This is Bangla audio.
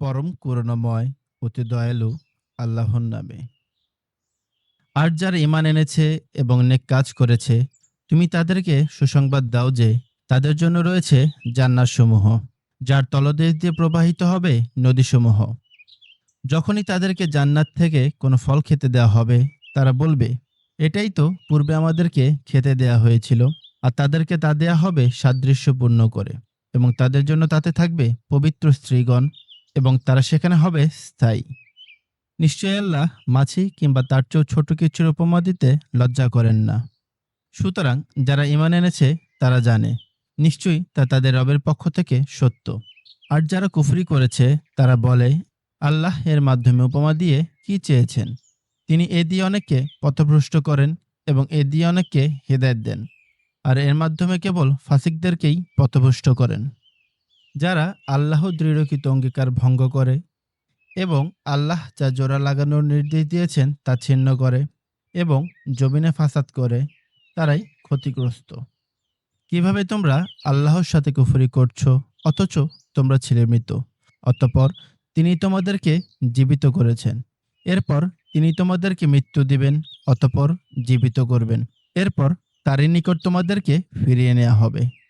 পরম করুণাময়, অতি দয়ালু আল্লাহর নামে। আর যারা ইমান এনেছে এবং নেক কাজ করেছে, তুমি তাদেরকে সুসংবাদ দাও যে তাদের জন্য রয়েছে জান্নাতসমূহ, যার তলদেশ দিয়ে প্রবাহিত হবে নদীসমূহ। যখনই তাদেরকে জান্নাত থেকে কোনো ফল খেতে দেওয়া হবে, তারা বলবে, এটাই তো পূর্বে আমাদেরকে খেতে দেয়া হয়েছিল, আর তাদেরকে তা দেয়া হবে সাদৃশ্যপূর্ণ করে এবং তাদের জন্য তাতে থাকবে পবিত্র স্ত্রীগণ এবং তারা সেখানে হবে স্থায়ী। নিশ্চয় আল্লাহ মাছি কিংবা তার চেয়েও ছোট কিছুর উপমা দিতে লজ্জা করেন না। সুতরাং যারা ইমান এনেছে, তারা জানে, নিশ্চয়ই তা তাদের রবের পক্ষ থেকে সত্য। আর যারা কুফরি করেছে, তারা বলে, আল্লাহ এর মাধ্যমে উপমা দিয়ে কি চেয়েছেন? তিনি এ দিয়ে অনেককে পথভ্রষ্ট করেন এবং এ দিয়ে অনেককে হেদায়েত দেন। আর এর মাধ্যমে কেবল ফাসিকদেরকেই পথভ্রষ্ট করেন। যারা আল্লাহ দৃঢ়কৃত অঙ্গীকার ভঙ্গ করে এবং আল্লাহ যা জোড়া লাগানোর নির্দেশ দিয়েছেন তা ছিন্ন করে এবং জমিনে ফাসাদ করে, তারাই ক্ষতিগ্রস্ত। কীভাবে তোমরা আল্লাহর সাথে কুফরি করছ? অথচ তোমরা ছিলে মৃত। অতঃপর তিনি তোমাদেরকে জীবিত করেছেন। এরপর তিনি তোমাদেরকে মৃত্যু দিবেন, অতপর জীবিত করবেন। এরপর তারই নিকট তোমাদেরকে ফিরিয়ে নেওয়া হবে।